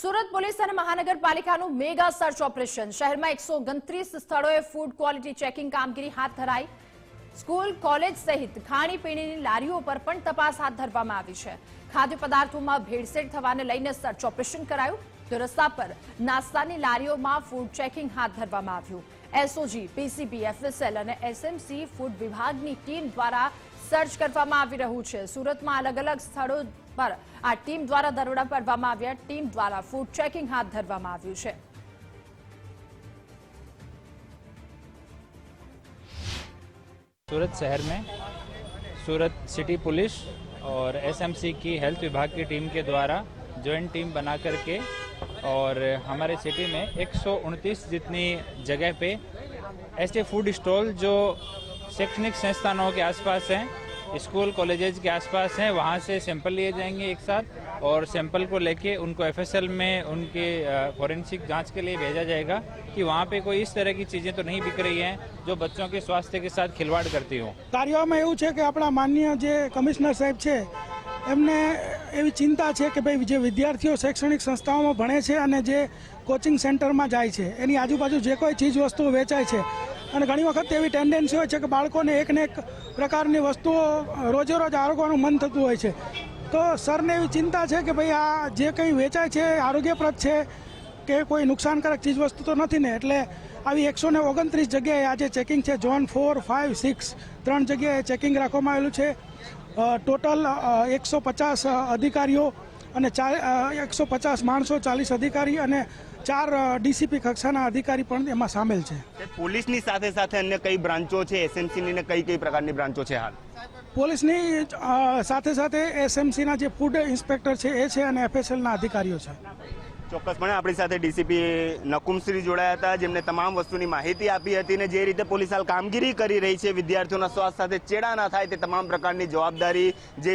Surat police અને મહાનગરપાલિકાનું mega search operation. શહેરમાં એકસો ઓગણત્રીસ સ્થળોએ ફૂડ ક્વોલિટી ચેકિંગ કામગીરી હાથ ધરાઈ. સ્કૂલ, કોલેજ સહિત ખાણીપીણીની લારીઓ પર પણ તપાસ હાથ ધરવામાં આવી છે. ખાદ્ય પદાર્થોમાં ભેળસેળ થવાને લઈને સર્ચ ઓપરેશન કરાયું. તો રસ્તા પર નાસ્તાની લારીઓમાં ફૂડ ચેકિંગ હાથ ધરવામાં આવ્યું. એસઓજી પીસીબી એફએસએલ અને એસએમસી ફૂડ વિભાગની ટીમ દ્વારા સર્ચ કરવામાં આવી રહ્યું છે સુરતમાં અલગ અલગ સ્થળો પર આ ટીમ દ્વારા દરોડા પાડવામાં આવ્યા ટીમ દ્વારા ફૂડ ચેકિંગ હાથ ધરવામાં આવ્યું છે सूरत शहर में सूरत सिटी पुलिस और एसएमसी की हेल्थ विभाग की टीम के द्वारा जॉइंट टीम बना करके और हमारे सिटी में एक जितनी जगह पे ऐसे फूड स्टॉल जो शैक्षणिक संस्थानों के आसपास हैं स्कूल कॉलेजेस के आसपास हैं वहाँ से सैंपल लिए जाएंगे एक साथ और सैंपल को लेके उनको एफएसएल में उनके फॉरेंसिक जांच के लिए भेजा जाएगा कि वहाँ पे कोई इस तरह की चीज़ें तो नहीं बिक रही हैं जो बच्चों के स्वास्थ्य के साथ खिलवाड़ करती हों કાર્યમાં એવું છે કે આપણા માનનીય જે કમિશનર સાહેબ છે એમને એવી ચિંતા છે કે ભાઈ જે વિદ્યાર્થીઓ શૈક્ષણિક સંસ્થાઓમાં ભણે છે અને જે કોચિંગ સેન્ટરમાં જાય છે, એની આજુબાજુ જે કોઈ ચીજ વસ્તુઓ વેચાય છે, અને ઘણી વખત એવી ટેન્ડન્સી હોય છે કે બાળકોને એક ને એક પ્રકારની વસ્તુઓ રોજે રોજ આરોગવાનું મન થતું હોય છે. તો સરને એવી ચિંતા છે કે ભાઈ આ જે કંઈ વેચાય છે આરોગ્યપ્રદ છે, કે કોઈ નુકસાનકારક ચીજ વસ્તુ તો નથી ને, એટલે આવી એકસો ને ઓગણત્રીસ જગ્યાએ આજે ચેકિંગ છે ઝોન ફોર ફાઇવ સિક્સ ત્રણ જગ્યાએ ચેકિંગ રાખવામાં આવેલું છે. ટોટલ એકસો પચાસ અધિકારીઓ અને ચાર એકસો પચાસ માણસો ચાલીસ અધિકારી અને ચાર ડીસીપી કક્ષાના અધિકારી પણ એમાં સામેલ છે. પોલીસની સાથે સાથે અન્ય કઈ બ્રાન્ચો છે? એસએમસીની ને કઈ કઈ પ્રકારની બ્રાન્ચો છે હાલ? પોલીસની સાથે સાથે એસએમસીના જે ફૂડ ઇન્સ્પેક્ટર છે એ છે અને એફએસએલના અધિકારીઓ છે. ચોક્કસપણે આપણી સાથે ડીસીપી નકુમશ્રી જોડાયા હતા. જેમને તમામ વસ્તુની માહિતી આપી હતી ને જે રીતે પોલીસ હાલ કામગીરી કરી રહી છે, વિદ્યાર્થીઓના સ્વાસ્થ્ય સાથે ચેડા ના થાય તે તમામ પ્રકારની જવાબદારી જે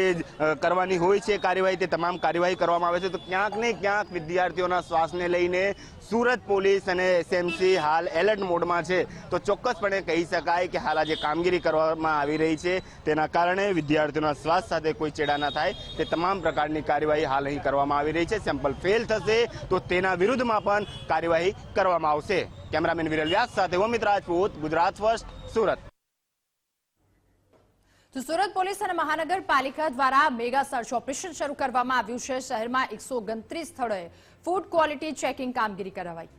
કરવાની હોય છે કાર્યવાહી તે તમામ કાર્યવાહી કરવામાં આવે છે. તો ક્યાંક ને ક્યાંક વિદ્યાર્થીઓના શ્વાસને લઈને સુરત પોલીસ અને એસએમસી હાલ એલર્ટ મોડમાં છે. તો ચોક્કસપણે કહી શકાય કે હાલ આ જે કામગીરી કરવામાં આવી રહી છે. તેના કારણે વિદ્યાર્થીઓના શ્વાસ સાથે કોઈ ચેડા ના થાય તે તમામ પ્રકારની કાર્યવાહી હાલ અહીં કરવામાં આવી રહી છે. સેમ્પલ ફેલ થશે તો તેના વિરુદ્ધમાં પણ કાર્યવાહી કરવામાં આવશે. કેમેરામેન વિરલ વ્યાસ સાથે અમિત રાજપૂત, ગુજરાત ફર્સ્ટ, સુરત. તો સુરત પોલીસ અને મહાનગરપાલિકા દ્વારા મેગા સર્ચ ઓપરેશન શરૂ કરવામાં આવ્યું છે. શહેરમાં એકસો ઓગણત્રીસ સ્થળોએ ફૂડ ક્વોલિટી ચેકિંગ કામગીરી કરાવાઈ.